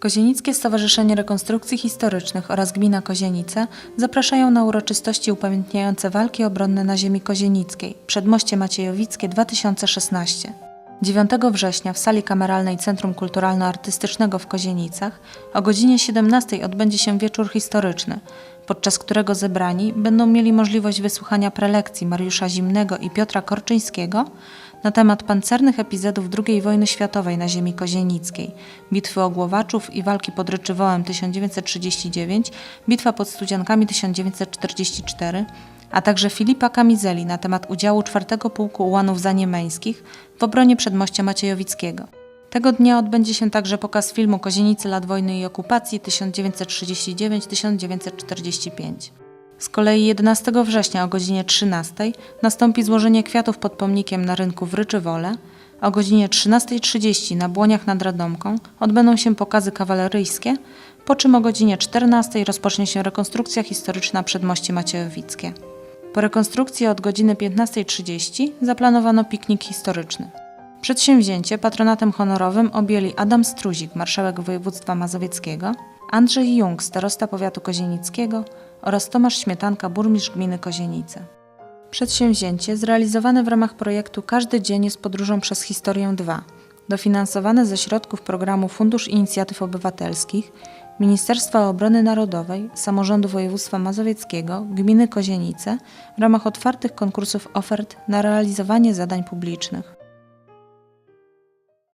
Kozienickie Stowarzyszenie Rekonstrukcji Historycznych oraz Gmina Kozienice zapraszają na uroczystości upamiętniające walki obronne na ziemi kozienickiej, Przedmoście Maciejowickie 2016. 9 września w sali kameralnej Centrum Kulturalno-Artystycznego w Kozienicach o godzinie 17 odbędzie się wieczór historyczny, podczas którego zebrani będą mieli możliwość wysłuchania prelekcji Mariusza Zimnego i Piotra Korczyńskiego na temat pancernych epizodów II wojny światowej na ziemi kozienickiej, bitwy Ogłowaczów i walki pod Ryczywołem 1939, bitwa pod Studziankami 1944, a także Filipa Kamizeli na temat udziału 4 Pułku Ułanów Zaniemeńskich w obronie przedmościa Maciejowickiego. Tego dnia odbędzie się także pokaz filmu Kozienicy lat wojny i okupacji 1939-1945. Z kolei 11 września o godzinie 13 nastąpi złożenie kwiatów pod pomnikiem na rynku w Ryczywole. O godzinie 13.30 na Błoniach nad Radomką odbędą się pokazy kawaleryjskie, po czym o godzinie 14 rozpocznie się rekonstrukcja historyczna przedmości Maciejowickie. Po rekonstrukcji od godziny 15.30 zaplanowano piknik historyczny. Przedsięwzięcie patronatem honorowym objęli Adam Struzik, marszałek województwa mazowieckiego, Andrzej Jung, starosta powiatu kozienickiego oraz Tomasz Śmietanka, burmistrz gminy Kozienice. Przedsięwzięcie zrealizowane w ramach projektu Każdy dzień jest podróżą przez historię 2, dofinansowane ze środków programu Fundusz Inicjatyw Obywatelskich, Ministerstwa Obrony Narodowej, Samorządu Województwa Mazowieckiego, Gminy Kozienice w ramach otwartych konkursów ofert na realizowanie zadań publicznych.